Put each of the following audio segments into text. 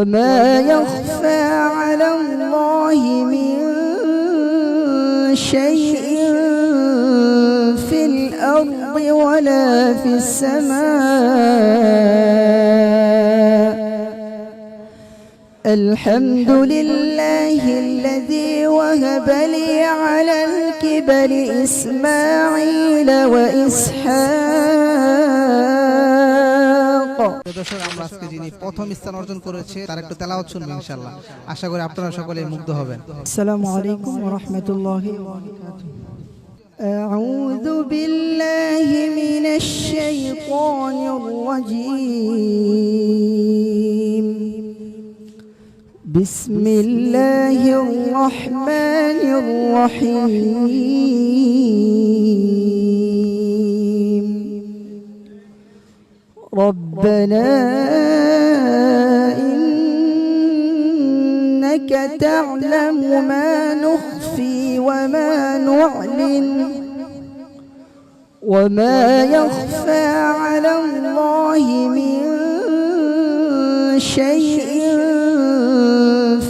وما يخفى على الله من شيء في الأرض ولا في السماء. الحمد لله الذي وهب لي على الكبر إسماعيل وإسحاق. প্রিয় দর্শক আমরা আজকে যিনি প্রথম স্থান অর্জন করেছে তার একটু তেলাওয়াত শুনবো ইনশাআল্লাহ আশা করি আপনারা সকলে মুগ্ধ হবেন السلام عليكم ورحمة الله وبركاته أعوذ بالله من الشيطان الرجيم بسم الله الرحمن الرحيم ربنا إنك تعلم ما نخفي وما نعلن وما يخفى على الله من شيء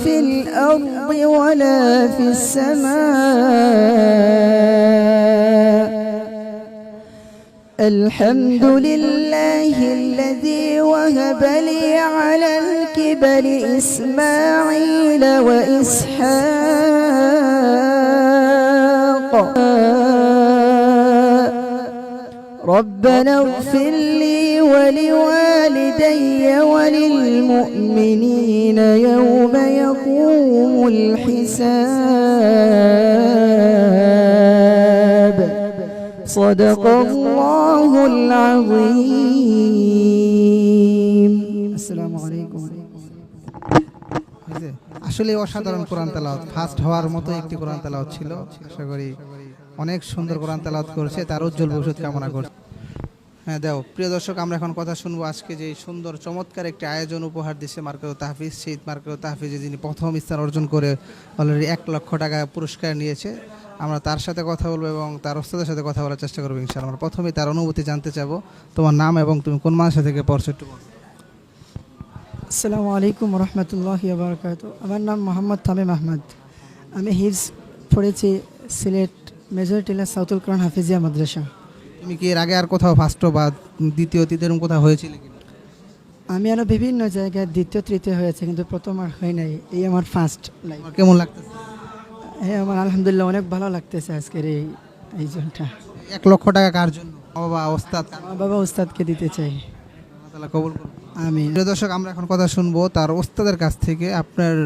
في الأرض ولا في السماء الحمد لله الذي وهب لي على الكبر إسماعيل وإسحاق. ربنا اغفر لي ولوالدي وللمؤمنين يوم يقوم الحساب. صدق الله العظيم السلام عليكم হয়েছে? আসলে অসাধারণ কোরআন তেলাওয়াত ফার্স্ট হওয়ার মতো একটি কোরআন তেলাওয়াত ছিল আশা করি অনেক সুন্দর কোরআন তেলাওয়াত করেছে তার উজ্জ্বল ভবিষ্যৎ কামনা করছি হ্যাঁ দেও প্রিয় দর্শক আমরা এখন কথা শুনবো আজকে যে সুন্দর চমৎকার একটি আয়োজন উপহার দিচ্ছে মার্কেও তাহফিজ সেই মার্কেও তাহফিজে যিনি প্রথম স্থান অর্জন করে অলরেডি এক লক্ষ টাকা পুরস্কার নিয়েছে আমরা তার সাথে কথা বলব এবং তার ওস্তাদের সাথে কথা বলার চেষ্টা করব ইনশাআল্লাহ। আমরা প্রথমেই তার অনুভূতি জানতে চাবো তোমার নাম এবং তুমি কোন মাসে থেকে পড়ছো একটু। আসসালামু আলাইকুম রহমতুল্লাহ বারকাত আমার নাম মোহাম্মদ তামিম আহমদ। আমি হিফজ পড়েছি সিলেট মেজর টিলা সাউথুল কোরআন হাফিজিয়া মাদ্রাসা। তুমি কি এর আগে আর কোথাও ফার্স্ট বা দ্বিতীয় তৃতীয় কোথাও হয়েছিল কি আমি আরও বিভিন্ন জায়গায় দ্বিতীয় তৃতীয় হয়েছে কিন্তু প্রথম আর হয় নাই। এই আমার ফার্স্ট লাইফ কেমন লাগতেছে? হ্যাঁ আমার আলহামদুলিল্লাহ অনেক ভালো লাগতেছে আজকের এই এই জনটা এক লক্ষ টাকা কার জন্য? বাবা ওস্তাদ। আমার বাবা উস্তাদকে দিতে চাই। আল্লাহ কবুল আমি দর্শক আমরা এখন কথা শুনব তার ওস্তাদের কাছ থেকে। আপনার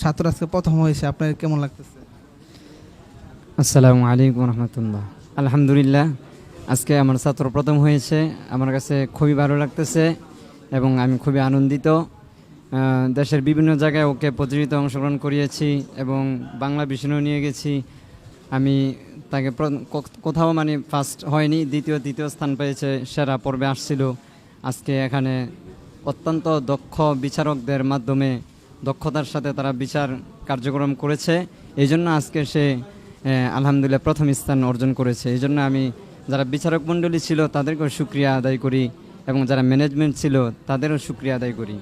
ছাত্র আজকে প্রথম হয়েছে আপনার কেমন লাগতেছে? আসসালামু আলাইকুম রহমতুল্লাহ। আলহামদুলিল্লাহ আজকে আমার ছাত্র প্রথম হয়েছে। আমার কাছে খুবই ভালো লাগতেছে এবং আমি খুবই আনন্দিত। দেশের বিভিন্ন জায়গায় ওকে প্রতিযোগিতা অংশগ্রহণ করিয়েছি এবং বাংলা বিষয়ও নিয়ে গেছি। আমি তাকে কোথাও মানে ফার্স্ট হয়নি, দ্বিতীয়, তৃতীয় স্থান পেয়েছে, সেরা পর্বে আসছিল। আজকে এখানে অত্যন্ত দক্ষ বিচারকদের মাধ্যমে দক্ষতার সাথে তারা বিচার কার্যক্রম করেছে। এই জন্য আজকে সে আলহামদুলিল্লাহ প্রথম স্থান অর্জন করেছে। এই জন্য আমি যারা বিচারক মণ্ডলী ছিল তাদেরকেও সুক্রিয়া আদায় করি এবং যারা ম্যানেজমেন্ট ছিল তাদেরও সুক্রিয়া আদায় করি।